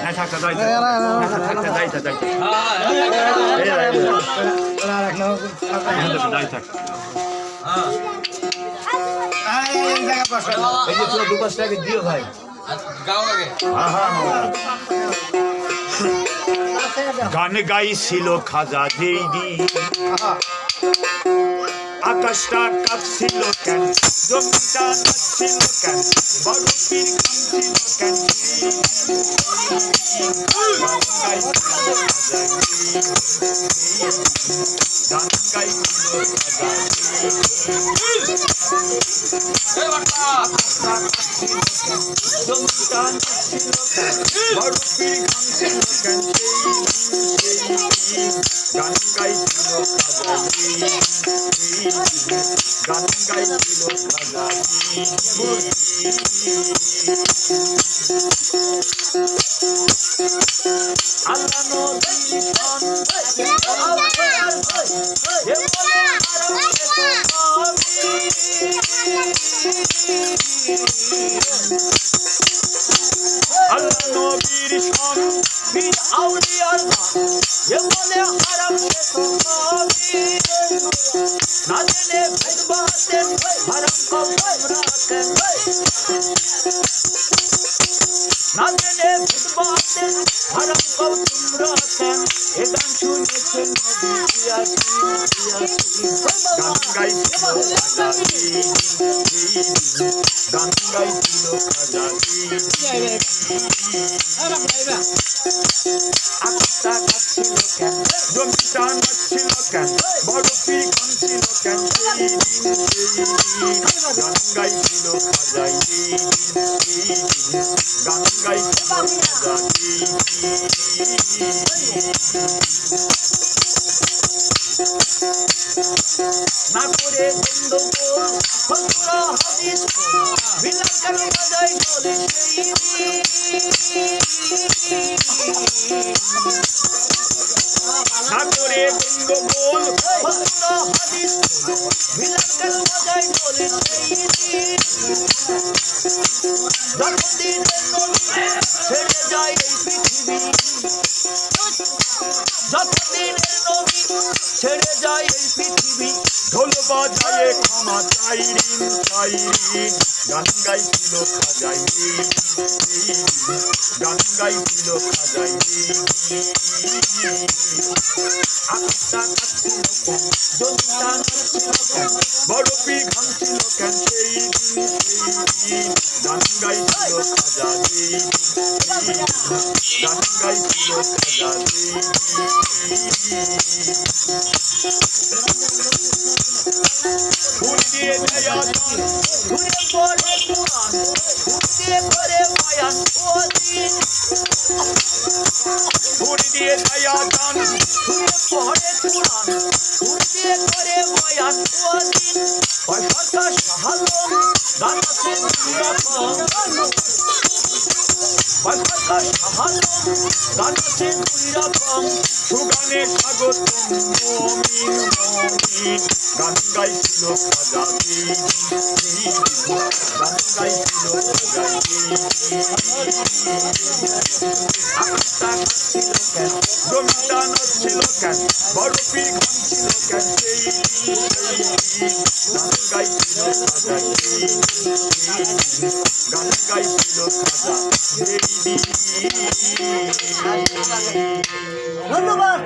থাক থাক, যাই থাক। থাক, থাক, যাই থাক, যাই থাক। এই, এই, এই, এই, যাই থাক। এই যে তোরা দু পাঁচ টাকা দিও ভাই। গান গাইছিল খাজা দিন আকাশটা কাঁপছিল কেন জমিটা নাচছিল কেন বড় পীর কাঁপছিল কেন গান গাইছিল খাজা যেই দিন। গান গাইছিল খাজা এই বাটা জমিটা নাচছিল কেন বড় পীর কাঁপছিল কেন সেই দিন, সেই দিন। গান গাইছিল দিন। গান গাইছিল খাজা বীর আউলিয়ার মান, এ বলে হারাম সে তো নবী। না জেনে ভেদ বাতে হারাম কও রাতে না জেনে ভেদ বাতে হারাম কও তোমরা কেন এ গান শুনেছেন নবী দিন দিন আকাশটা কেন জমিটা নাচছিল কেন বড় কাঁদছিল কেন সেই দিন সেই দিন গান গাইছিল খাজাই সেই দিন সেই দিন গান গাইছিল খাজা সেই না করে বন্ধ বন্ধুরা হাদিস বিলাস কেন বাজাই চলে সেই করে বন্ধ বল ছেড়ে যায় এই পৃথিবী যতদিনের নবী ছেড়ে যায় এই পৃথিবী। ঢোল বাজায়ে ক্ষমা চাই ঋণ চাই ঋণ গান গাইছিল খাজাই গান গাইছিল খাজাই পি ঘামছিল কেন সেই গান গাইছিল খাজা গান গাইছিল খাজা ফুল দিয়ে দেয়া ঘুরে পড়ে ফুল দিয়ে করে বয়ান ও দিন ফুল দিয়ে দেয়া গান ঘুরে পড়ে পুরাণ ফুল দিয়ে করে ও দিন সরকার সাহালম গান আছে সরকার সাহালম গান আছে দুই রকম সুগানে স্বাগত মমিন মমিন গান গাইছিল খাজা গান গাইছিল খাজা আকাশটা কাটছিল কেন জমিটা নড়ছিল কেন বড় পীর ঘামছিল কেন সেই গান গাইছিল খাজা গান গাইছিল দিন। ধন্যবাদ।